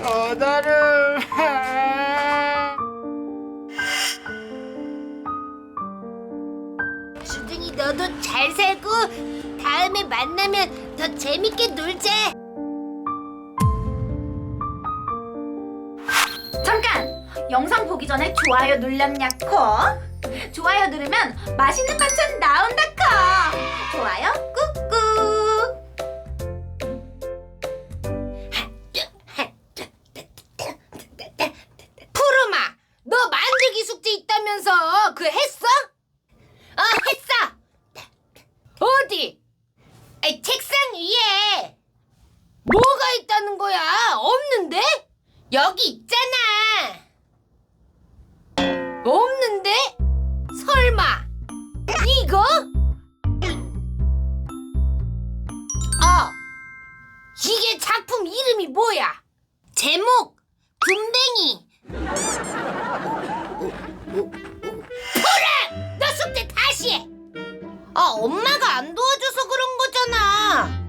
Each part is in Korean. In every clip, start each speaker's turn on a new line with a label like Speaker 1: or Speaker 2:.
Speaker 1: 여다름.
Speaker 2: 주둥이 너도 잘 살고 다음에 만나면 더 재밌게 놀자.
Speaker 3: 잠깐! 영상 보기 전에 좋아요 눌렸냐코? 좋아요 누르면 맛있는 반찬 나온다 코! 좋아요 꾹꾹!
Speaker 2: 작품 이름이 뭐야? 제목 군뱅이. 포라! 너 숙제 다시 해! 아, 엄마가 안 도와줘서 그런 거잖아.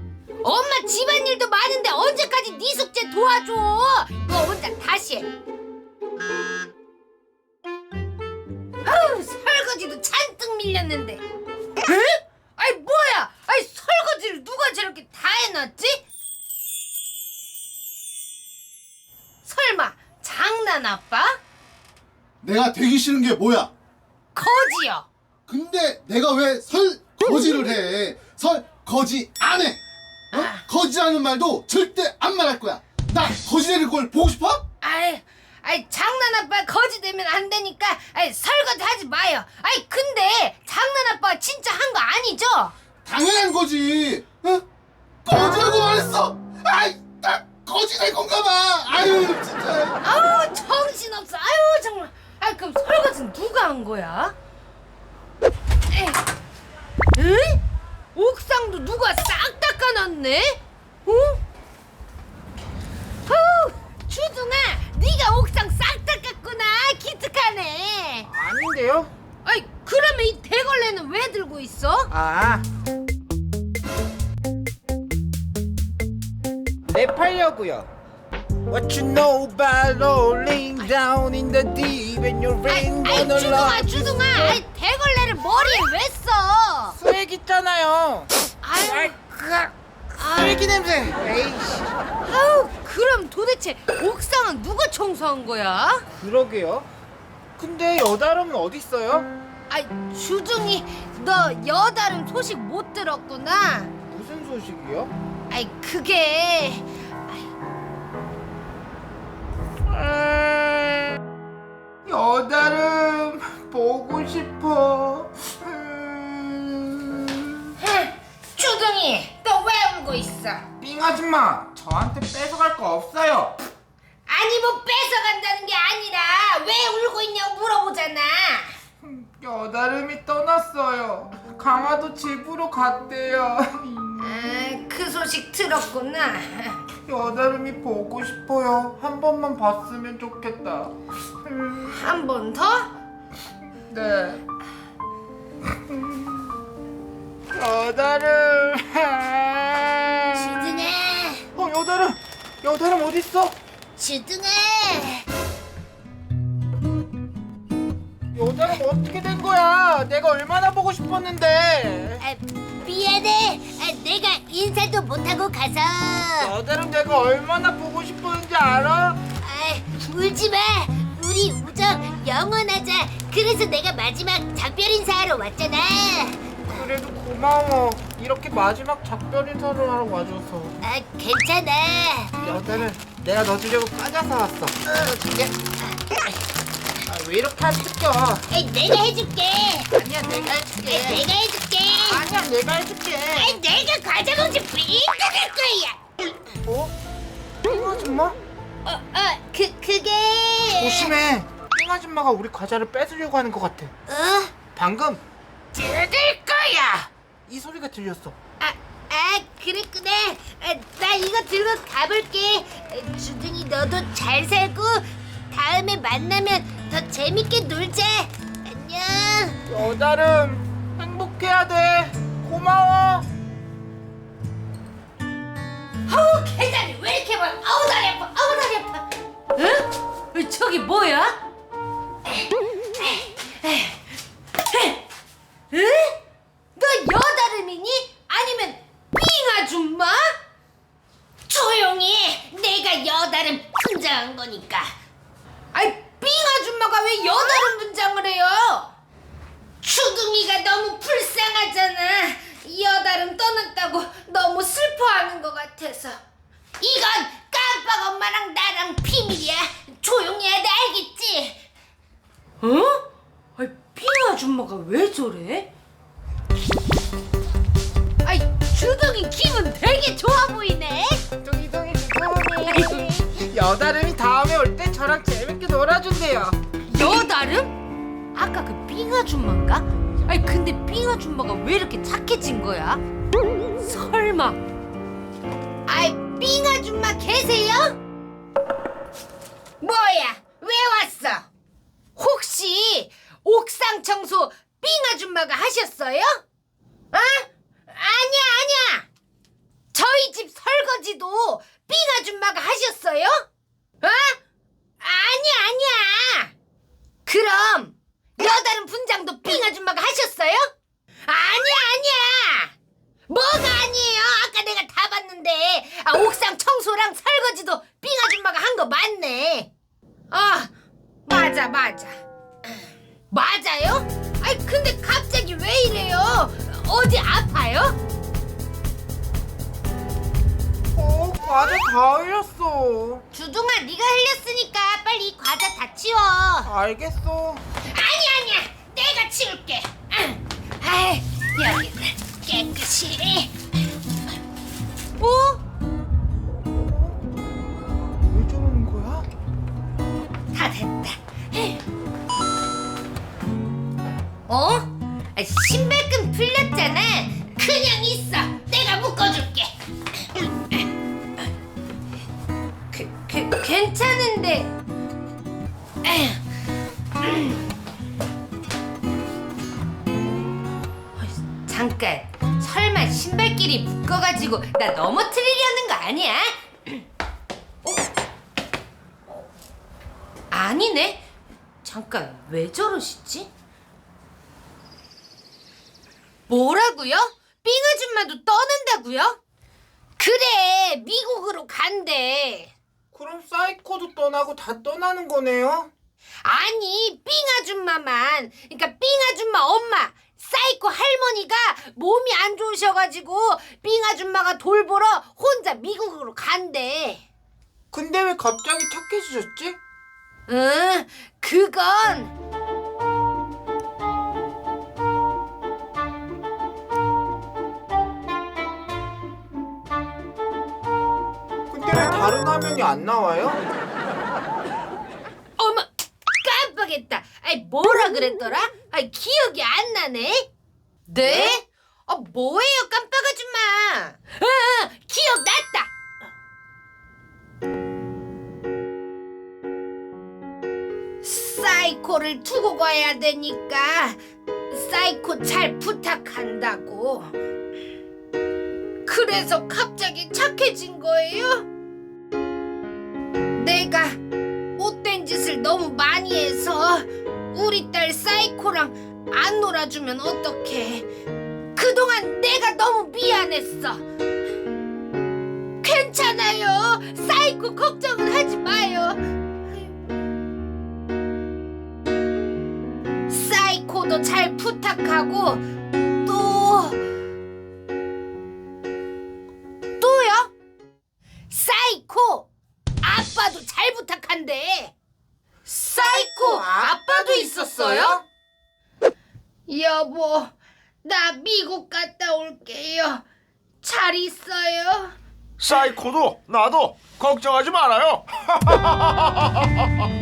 Speaker 2: 엄마 집안일도 많은데 언제까지 네 숙제 도와줘? 너 혼자 다시 해. 아우, 설거지도 잔뜩 밀렸는데. 에?
Speaker 4: 내가 되기 싫은 게 뭐야?
Speaker 2: 거지요.
Speaker 4: 근데 내가 왜 설 거지를 해? 설 거지 안 해! 어?
Speaker 2: 아.
Speaker 4: 거지라는 말도 절대 안 말할 거야! 나 거지 되는 걸 보고 싶어?
Speaker 2: 아이, 아이 장난 아빠 거지 되면 안 되니까 아이 설거지 하지 마요. 아이 근데 장난 아빠 진짜 한 거 아니죠?
Speaker 4: 당연한 거지! 어? 거지라고 말했어! 아이! 나 거지 될 건가 봐! 아유 진짜!
Speaker 2: 아우 정신 없어. 아유 정말. 아이 그럼 설거지는 누가 한 거야? 에이. 응? 옥상도 누가 싹 닦아놨네? 어? 아우 주둥아, 네가 옥상 싹 닦았구나. 기특하네.
Speaker 1: 아닌데요?
Speaker 2: 아이 그러면 이 대걸레는 왜 들고 있어?
Speaker 1: 아. 랩하려고요. What you know about rolling down in the deep and your rain
Speaker 2: 아이
Speaker 1: gonna
Speaker 2: 주둥아
Speaker 1: love
Speaker 2: 주둥아 아이 대걸레를 머리에 왜 써?
Speaker 1: 쓰레기 있잖아요.
Speaker 2: 아유
Speaker 1: 쓰레기 냄새. 에이씨.
Speaker 2: 아우 그럼 도대체 옥상은 누가 청소한 거야?
Speaker 1: 그러게요. 근데 여다름은 어디 있어요?
Speaker 2: 아이 주둥이 너 여다름 소식 못 들었구나
Speaker 1: 무슨 소식이요?
Speaker 2: 아이 그게
Speaker 1: 여다름 보고 싶어. 음...
Speaker 2: 주둥이 너 왜 울고 있어?
Speaker 1: 삥 아줌마, 저한테 뺏어갈 거 없어요.
Speaker 2: 아니 뭐 뺏어간다는 게 아니라 왜 울고 있냐고 물어보잖아
Speaker 1: 여다름이 떠났어요. 강화도 집으로 갔대요.
Speaker 2: 아 그 소식 들었구나
Speaker 1: 여다름이 보고 싶어요. 한 번만 봤으면 좋겠다. 음,
Speaker 2: 한 번 더?
Speaker 1: 네. 여다름.
Speaker 2: 주둥아
Speaker 1: 어 여다름. 여다름 어디 있어?
Speaker 2: 주둥아
Speaker 1: 여다름 어떻게 된 거야? 내가 얼마나 보고 싶었는데.
Speaker 2: 아, 미안해 아, 내가 인사도 못하고 가서
Speaker 1: 여다름 내가 얼마나 보고 싶었는지 알아?
Speaker 2: 아, 울지 마 우리 우정 영원하자 그래서 내가 마지막 작별 인사하러 왔잖아
Speaker 1: 그래도 고마워. 이렇게 마지막 작별 인사를 하러 와줘서.
Speaker 2: 아 괜찮아
Speaker 1: 여자는 내가 너 주려고 빠져서 왔어. 줄게. 아, 왜 이렇게 안 뜯겨?
Speaker 2: 에이, 내가 해줄게
Speaker 1: 아니야, 내가 해줄게.
Speaker 2: 에이, 내가 해줄게
Speaker 1: 아니야, 내가 해줄게.
Speaker 2: 에이, 내가 과자 봉지 삐딱할 거야
Speaker 1: 어? 삥 아줌마?
Speaker 2: 어, 어, 그, 그게
Speaker 1: 조심해. 삥 아줌마가 우리 과자를 뺏으려고 하는 것 같아.
Speaker 2: 어?
Speaker 1: 방금 뜯을 거야. 이 소리가 들렸어.
Speaker 2: 아, 아 그랬구나 아, 나 이거 들고 가볼게 아, 주둥이 너도 잘 살고 다음에 만나면 더 재밌게 놀자 안녕
Speaker 1: 여다름 행복해야 돼. 고마워.
Speaker 2: 아우 계단이 왜 이렇게 많아 아우 다리 아파 아우 다리 아파
Speaker 5: 저기 뭐야? 에? 너 여다름이니? 아니면 삥 아줌마?
Speaker 2: 조용히 내가 여다름 분장한 거니까
Speaker 5: 아이 삥 아줌마가 왜 여다름 분장을 해요?
Speaker 2: 주둥이가 너무 불쌍하잖아 여다름 떠났다고 너무 슬퍼하는 것 같아서 이건 깜빡 엄마랑 나랑 비밀이야 조용히 해야 돼 알겠지?
Speaker 5: 어? 아이 삥 아줌마가 왜 저래? 아이 주둥이 기분 되게 좋아 보이네.
Speaker 1: 뚱이뚱이 뚱이. 여다름이 다음에 올 때 저랑 놀아준대요.
Speaker 5: 여다름? 아까 그 삥 아줌마인가? 아니 근데 삥 아줌마가 왜 이렇게 착해진 거야? 설마
Speaker 2: 아이 삥 아줌마 계세요? 뭐야 왜 왔어? 혹시 옥상 청소 삥 아줌마가 하셨어요? 어? 아니야 아니야 저희 집 설거지도 삥 아줌마가 하셨어요? 어? 아니야 아니야 그럼 여다른 분장도 삥 아줌마가 하셨어요? 아니야 아니야 뭐가 아니에요? 아까 내가 다 봤는데 아, 옥상 청소랑 설거지도 삥 아줌마가 한 거 맞네. 아 맞아 맞아 맞아요? 아이 근데 갑자기 왜 이래요? 어디 아파요?
Speaker 1: 어, 과자 다 흘렸어.
Speaker 2: 주둥아 네가 흘렸으니까 빨리 이 과자 다 치워.
Speaker 1: 알겠어.
Speaker 2: 아니 아니야 내가 치울게. 응. 아이 여기 깨끗이.
Speaker 5: 어?
Speaker 2: 어? 아, 신발끈 풀렸잖아. 그냥 있어. 내가 묶어줄게.
Speaker 5: 그, 그, 괜찮은데 어이, 잠깐 설마 신발끼리 묶어가지고 나 넘어뜨리려는 거 아니야? 어? 아니네 잠깐 왜 저러시지? 뭐라고요? 삥 아줌마도 떠난다고요?
Speaker 2: 그래, 미국으로 간대.
Speaker 1: 그럼 사이코도 떠나고 다 떠나는 거네요?
Speaker 2: 아니, 삥 아줌마만. 그러니까 삥 아줌마 엄마, 사이코 할머니가 몸이 안 좋으셔가지고 삥 아줌마가 돌보러 혼자 미국으로 간대.
Speaker 1: 근데 왜 갑자기 착해지셨지?
Speaker 2: 응, 그건
Speaker 1: 화면이 안 나와요?
Speaker 2: 어머 깜빡했다. 아이 뭐라 그랬더라? 아이 기억이 안 나네.
Speaker 5: 네?
Speaker 2: 아 뭐예요 깜빡 아줌마? 응, 기억났다. 사이코를 두고 가야 되니까 사이코 잘 부탁한다고. 그래서 갑자기 착해진 거예요? 내가 못된 짓을 너무 많이 해서 우리 딸 사이코랑 안 놀아주면 어떡해. 그동안 내가 너무 미안했어. 괜찮아요. 사이코 걱정은 하지 마요. 사이코도 잘 부탁하고 여보, 나 미국 갔다 올게요. 잘 있어요.
Speaker 6: 사이코도 나도 걱정하지 말아요.